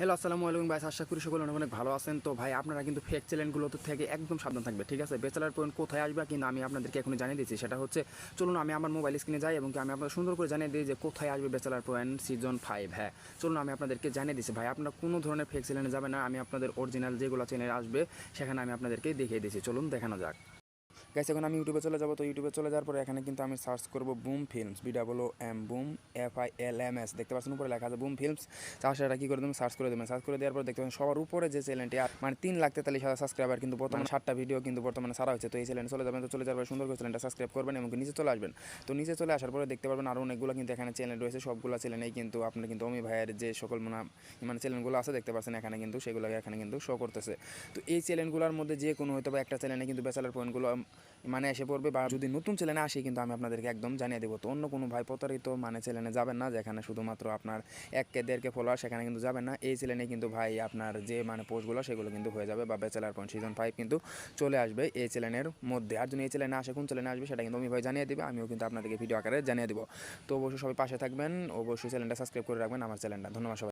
Hello আসসালামু আলাইকুম ভাই আশা করি সকলে অনেক ভালো আছেন। তো ভাই, আপনারা কিন্তু ফেক চ্যানেলগুলো থেকে একদম সাবধান থাকবে, ঠিক আছে? বেচালার পয়েন্ট কোথায় আসবে কিন্তু আমি আপনাদেরকে এখন জানিয়ে দিচ্ছি। সেটা হচ্ছে, চলুন আমি আমার মোবাইল স্ক্রিনে যাই এবং আমি আপনাদের সুন্দর করে জানিয়ে দিই যে কোথায় আসবে বেচালার পয়েন্ট সিজন ফাইভ হ্যাঁ? চলুন আমি আপনাদেরকে জানিয়ে দিচ্ছি। ভাই, আপনার কোনো ধরনের ফেক চ্যানেলে যাবে না, আমি আপনাদের অরিজিনাল যেগুলো চ্যানেল আসবে, সেখানে আমি আপনাদেরকে দেখিয়ে দিচ্ছি। চলুন দেখানো যাক। গাইস এখন আমি ইউটিউবে চলে যাব। তো ইউটিউবে চলে যাওয়ার পরে এখানে কিন্তু আমি সার্চ করব Boom films B double M boom F I L M S দেখতে পাচ্ছেন উপরে লেখা আছে বুম ফিল্মস তার সেটা কী করে দেবেন? সার্চ করে দেবেন। সার্চ করে দেওয়ার পর দেখতে পাবেন সবার উপরে যে চ্যানেলটি আর মানে তিন লাখ তেতাল্লিশ হাজার সাবস্ক্রাইবার কিন্তু বর্তমানে ষাটটা ভিডিও কিন্তু বর্তমানে সারা হচ্ছে তো এই চ্যানেল চলে যাবেন। তো চলে যাওয়ার পরে সুন্দর করে চ্যানেলটা সাবস্ক্রাইব করবেন এবং নিচে চলে আসবেন। তো নিচে চলে আসার পরে দেখতে পারবেন আরও অনেকগুলো কিন্তু এখানে চ্যানেল রয়েছে। সবগুলো চ্যানেলেই কিন্তু আপনি কিন্তু অমি ভাইয়ের যে সকল মানে মানে চ্যানেলগুলো আছে দেখতে পাচ্ছেন এখানে কিন্তু সেগুলো এখানে কিন্তু শো করতেছে। তো এই চ্যানেলগুলোর মধ্যে যে কোনো হয়তো বা একটা চ্যানেলে কিন্তু বেচালার পয়েন্টগুলো মানে এসে পড়বে বা যদি নতুন চ্যানেলে আসে কিন্তু আমি আপনাদেরকে একদম জানিয়ে দেবো। তো অন্য কোনো ভাই প্রতারিত মানে চ্যানেলে যাবেন না, যেখানে শুধুমাত্র আপনার এককে দেড়কে ফলোয়ার সেখানে কিন্তু যাবেন না। এই চ্যানেলে কিন্তু ভাই আপনার যে মানে পোস্টগুলো সেগুলো কিন্তু হয়ে যাবে বা বেচেলার পয়েন্ট সিজন ফাইভ কিন্তু চলে আসবে এই চ্যানেলের মধ্যে। আর যদি এই চ্যানেলে আসে, কোন চ্যানেলে আসবে, সেটা কিন্তু আমি ভাই জানিয়ে দেবে, আমিও কিন্তু আপনাদেরকে ভিডিও আকারে জানিয়ে দেবো। তো অবশ্যই সবাই পাশে থাকবেন, অবশ্যই চ্যানেলটা সাবস্ক্রাইব করে রাখবেন, আমার চ্যানেলটা ধন্যবাদ সবাই।